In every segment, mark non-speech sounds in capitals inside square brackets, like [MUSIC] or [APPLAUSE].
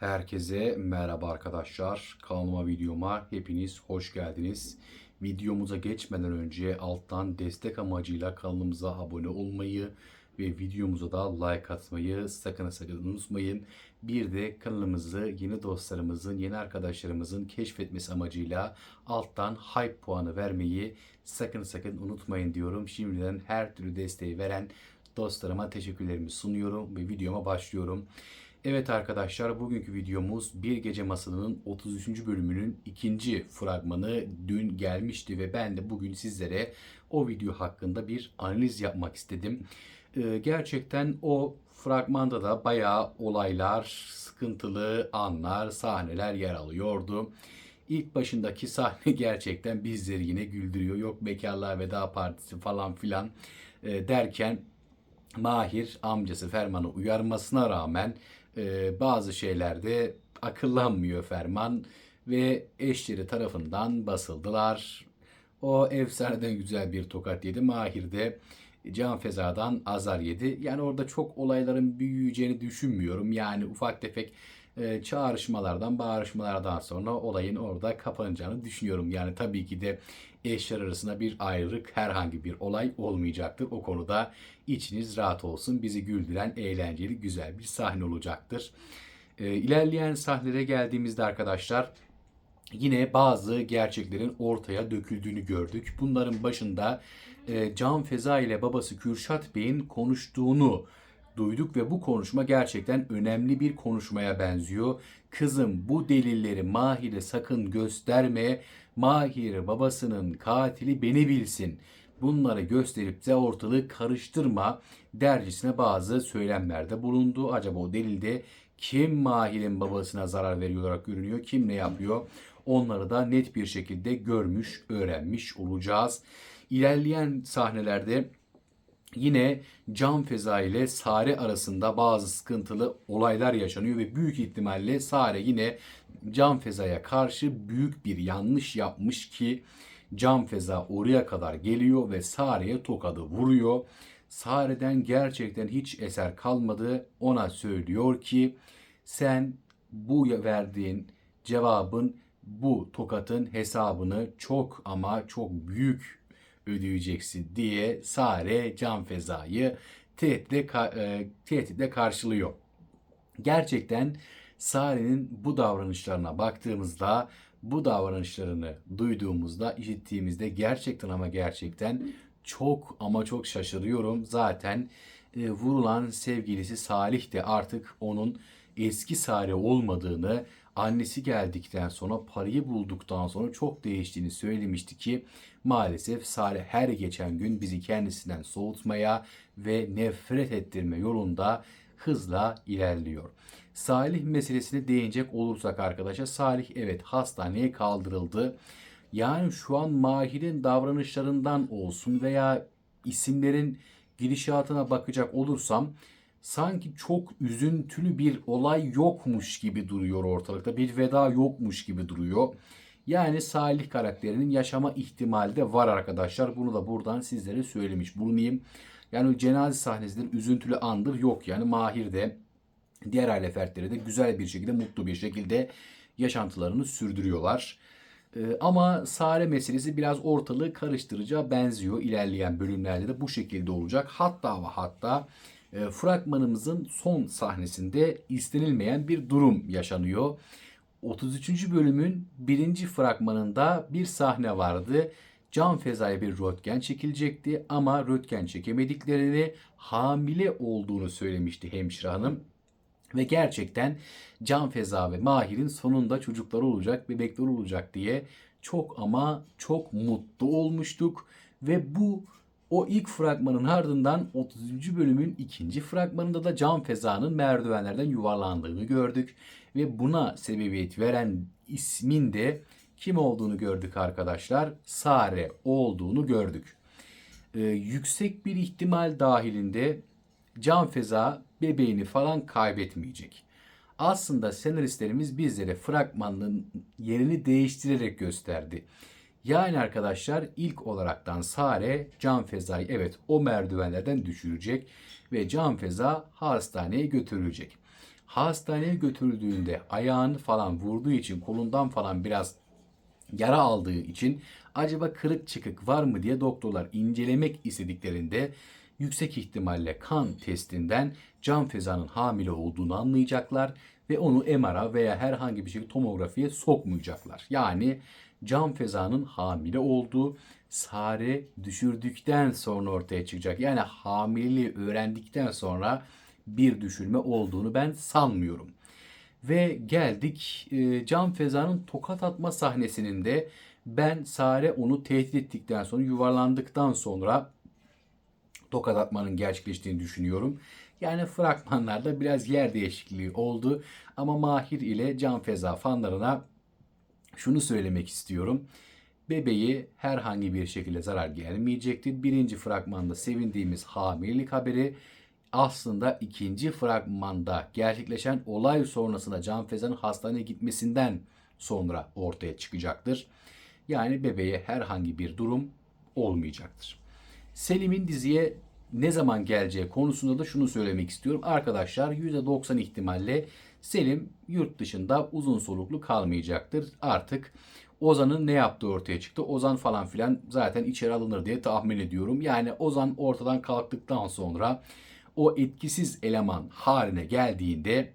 Herkese merhaba arkadaşlar. Kanalıma videoma hepiniz hoş geldiniz. Videomuza geçmeden önce alttan destek amacıyla kanalımıza abone olmayı ve videomuza da like atmayı sakın sakın unutmayın. Bir de kanalımızı yeni dostlarımızın, yeni arkadaşlarımızın keşfetmesi amacıyla alttan hype puanı vermeyi sakın sakın unutmayın diyorum. Şimdiden her türlü desteği veren dostlarıma teşekkürlerimi sunuyorum ve videoma başlıyorum. Evet arkadaşlar bugünkü videomuz Bir Gece Masalı'nın 33. bölümünün ikinci fragmanı dün gelmişti ve ben de bugün sizlere o video hakkında bir analiz yapmak istedim. Ee, gerçekten o fragmanda da bayağı olaylar, sıkıntılı anlar, sahneler yer alıyordu. İlk başındaki [LAUGHS] sahne gerçekten bizleri yine güldürüyor. Yok bekarlığa veda partisi falan filan e, derken Mahir amcası Ferman'ı uyarmasına rağmen e, bazı şeylerde akıllanmıyor Ferman ve eşleri tarafından basıldılar. O efsaneden güzel bir tokat yedi. Mahir de Can Feza'dan azar yedi. Yani orada çok olayların büyüyeceğini düşünmüyorum. Yani ufak tefek e, çağrışmalardan, bağrışmalardan sonra olayın orada kapanacağını düşünüyorum. Yani tabii ki de eşler arasında bir ayrılık herhangi bir olay olmayacaktır. O konuda içiniz rahat olsun. Bizi güldüren eğlenceli güzel bir sahne olacaktır. E, ilerleyen sahnelere geldiğimizde arkadaşlar yine bazı gerçeklerin ortaya döküldüğünü gördük. Bunların başında e, Can Feza ile babası Kürşat Bey'in konuştuğunu duyduk ve bu konuşma gerçekten önemli bir konuşmaya benziyor. Kızım bu delilleri Mahir'e sakın gösterme. Mahir babasının katili beni bilsin. Bunları gösterip de ortalığı karıştırma dercesine bazı söylemlerde bulundu. Acaba o delilde kim Mahir'in babasına zarar veriyor olarak görünüyor? Kim ne yapıyor? Onları da net bir şekilde görmüş, öğrenmiş olacağız. İlerleyen sahnelerde yine Can Feza ile Sare arasında bazı sıkıntılı olaylar yaşanıyor ve büyük ihtimalle Sare yine Can Feza'ya karşı büyük bir yanlış yapmış ki Can Feza oraya kadar geliyor ve Sare'ye tokadı vuruyor. Sare'den gerçekten hiç eser kalmadı. Ona söylüyor ki sen bu verdiğin cevabın bu tokatın hesabını çok ama çok büyük ödeyeceksin diye Sare Can Feza'yı tehditle, e, tehditle karşılıyor. Gerçekten Sare'nin bu davranışlarına baktığımızda bu davranışlarını duyduğumuzda, işittiğimizde gerçekten ama gerçekten çok ama çok şaşırıyorum. Zaten e, vurulan sevgilisi Salih de artık onun eski Sare olmadığını, annesi geldikten sonra parayı bulduktan sonra çok değiştiğini söylemişti ki maalesef Sare her geçen gün bizi kendisinden soğutmaya ve nefret ettirme yolunda hızla ilerliyor. Salih meselesine değinecek olursak arkadaşlar Salih evet hastaneye kaldırıldı. Yani şu an Mahir'in davranışlarından olsun veya isimlerin gidişatına bakacak olursam sanki çok üzüntülü bir olay yokmuş gibi duruyor ortalıkta. Bir veda yokmuş gibi duruyor. Yani Salih karakterinin yaşama ihtimali de var arkadaşlar. Bunu da buradan sizlere söylemiş bulunayım. Yani cenaze sahnesidir, üzüntülü andır yok. Yani Mahir de diğer aile fertleri de güzel bir şekilde, mutlu bir şekilde yaşantılarını sürdürüyorlar. Ee, ama Sare meselesi biraz ortalığı karıştıracağı benziyor. İlerleyen bölümlerde de bu şekilde olacak. Hatta ve hatta e, fragmanımızın son sahnesinde istenilmeyen bir durum yaşanıyor. 33. bölümün birinci fragmanında bir sahne vardı. Can Feza'ya bir röntgen çekilecekti ama röntgen çekemediklerini hamile olduğunu söylemişti hemşire hanım. Ve gerçekten Can Feza ve Mahir'in sonunda çocukları olacak, bebekler olacak diye çok ama çok mutlu olmuştuk. Ve bu o ilk fragmanın ardından 30. bölümün ikinci fragmanında da Can Feza'nın merdivenlerden yuvarlandığını gördük. Ve buna sebebiyet veren ismin de kim olduğunu gördük arkadaşlar. Sare olduğunu gördük. Ee, yüksek bir ihtimal dahilinde Can Feza bebeğini falan kaybetmeyecek. Aslında senaristlerimiz bizlere fragmanın yerini değiştirerek gösterdi. Yani arkadaşlar ilk olaraktan Sare Can Feza'yı evet o merdivenlerden düşürecek ve Can Feza hastaneye götürülecek. Hastaneye götürüldüğünde ayağını falan vurduğu için kolundan falan biraz yara aldığı için acaba kırık çıkık var mı diye doktorlar incelemek istediklerinde yüksek ihtimalle kan testinden Can Feza'nın hamile olduğunu anlayacaklar ve onu MR'a veya herhangi bir şekilde tomografiye sokmayacaklar. Yani Can Feza'nın hamile olduğu Sare düşürdükten sonra ortaya çıkacak. Yani hamileliği öğrendikten sonra bir düşürme olduğunu ben sanmıyorum. Ve geldik e, Can Feza'nın tokat atma sahnesinin de ben Sare onu tehdit ettikten sonra yuvarlandıktan sonra tokat atmanın gerçekleştiğini düşünüyorum. Yani fragmanlarda biraz yer değişikliği oldu ama Mahir ile Can Feza fanlarına şunu söylemek istiyorum. Bebeği herhangi bir şekilde zarar gelmeyecektir. Birinci fragmanda sevindiğimiz hamilelik haberi aslında ikinci fragmanda gerçekleşen olay sonrasında Can Feza'nın hastaneye gitmesinden sonra ortaya çıkacaktır. Yani bebeğe herhangi bir durum olmayacaktır. Selim'in diziye ne zaman geleceği konusunda da şunu söylemek istiyorum. Arkadaşlar %90 ihtimalle Selim yurt dışında uzun soluklu kalmayacaktır. Artık Ozan'ın ne yaptığı ortaya çıktı. Ozan falan filan zaten içeri alınır diye tahmin ediyorum. Yani Ozan ortadan kalktıktan sonra o etkisiz eleman haline geldiğinde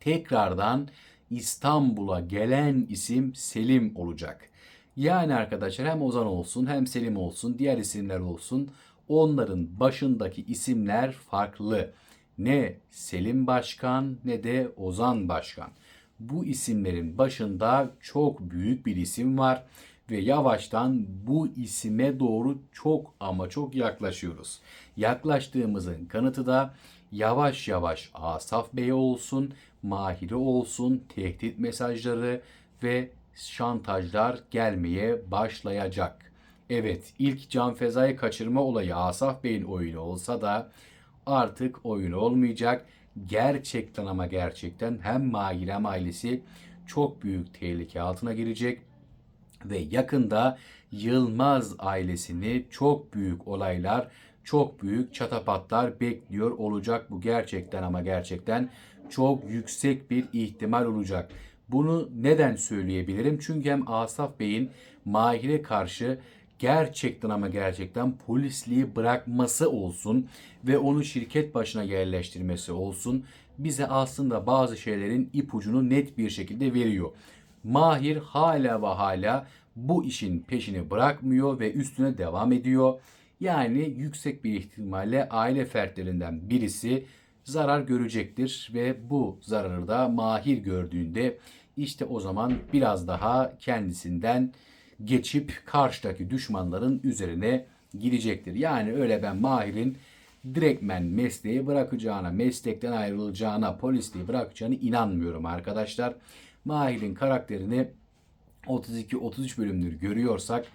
tekrardan İstanbul'a gelen isim Selim olacak. Yani arkadaşlar hem Ozan olsun hem Selim olsun diğer isimler olsun onların başındaki isimler farklı. Ne Selim Başkan ne de Ozan Başkan. Bu isimlerin başında çok büyük bir isim var ve yavaştan bu isime doğru çok ama çok yaklaşıyoruz. Yaklaştığımızın kanıtı da yavaş yavaş Asaf Bey olsun, Mahir'e olsun, tehdit mesajları ve şantajlar gelmeye başlayacak. Evet ilk Can Feza'yı kaçırma olayı Asaf Bey'in oyunu olsa da artık oyun olmayacak. Gerçekten ama gerçekten hem Mahir hem ailesi çok büyük tehlike altına girecek ve yakında Yılmaz ailesini çok büyük olaylar, çok büyük çatapatlar bekliyor olacak. Bu gerçekten ama gerçekten çok yüksek bir ihtimal olacak. Bunu neden söyleyebilirim? Çünkü hem Asaf Bey'in Mahir'e karşı gerçekten ama gerçekten polisliği bırakması olsun ve onu şirket başına yerleştirmesi olsun bize aslında bazı şeylerin ipucunu net bir şekilde veriyor. Mahir hala ve hala bu işin peşini bırakmıyor ve üstüne devam ediyor. Yani yüksek bir ihtimalle aile fertlerinden birisi zarar görecektir ve bu zararı da Mahir gördüğünde işte o zaman biraz daha kendisinden geçip karşıdaki düşmanların üzerine gidecektir. Yani öyle ben Mahir'in direktmen mesleği bırakacağına, meslekten ayrılacağına, polisliği bırakacağına inanmıyorum arkadaşlar. Mahir'in karakterini 32-33 bölümdür görüyorsak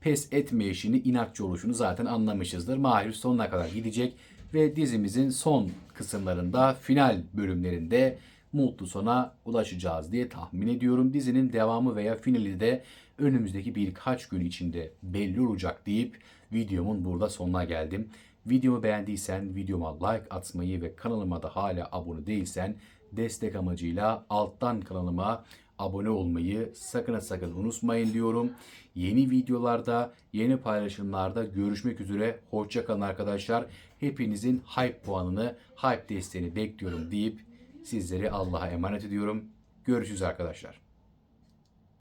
pes etme işini, inatçı oluşunu zaten anlamışızdır. Mahir sonuna kadar gidecek ve dizimizin son kısımlarında, final bölümlerinde mutlu sona ulaşacağız diye tahmin ediyorum. Dizinin devamı veya finali de önümüzdeki birkaç gün içinde belli olacak deyip videomun burada sonuna geldim. Videomu beğendiysen videoma like atmayı ve kanalıma da hala abone değilsen destek amacıyla alttan kanalıma abone olmayı sakın sakın unutmayın diyorum. Yeni videolarda, yeni paylaşımlarda görüşmek üzere. Hoşçakalın arkadaşlar. Hepinizin hype puanını, hype desteğini bekliyorum deyip sizleri Allah'a emanet ediyorum. Görüşürüz arkadaşlar.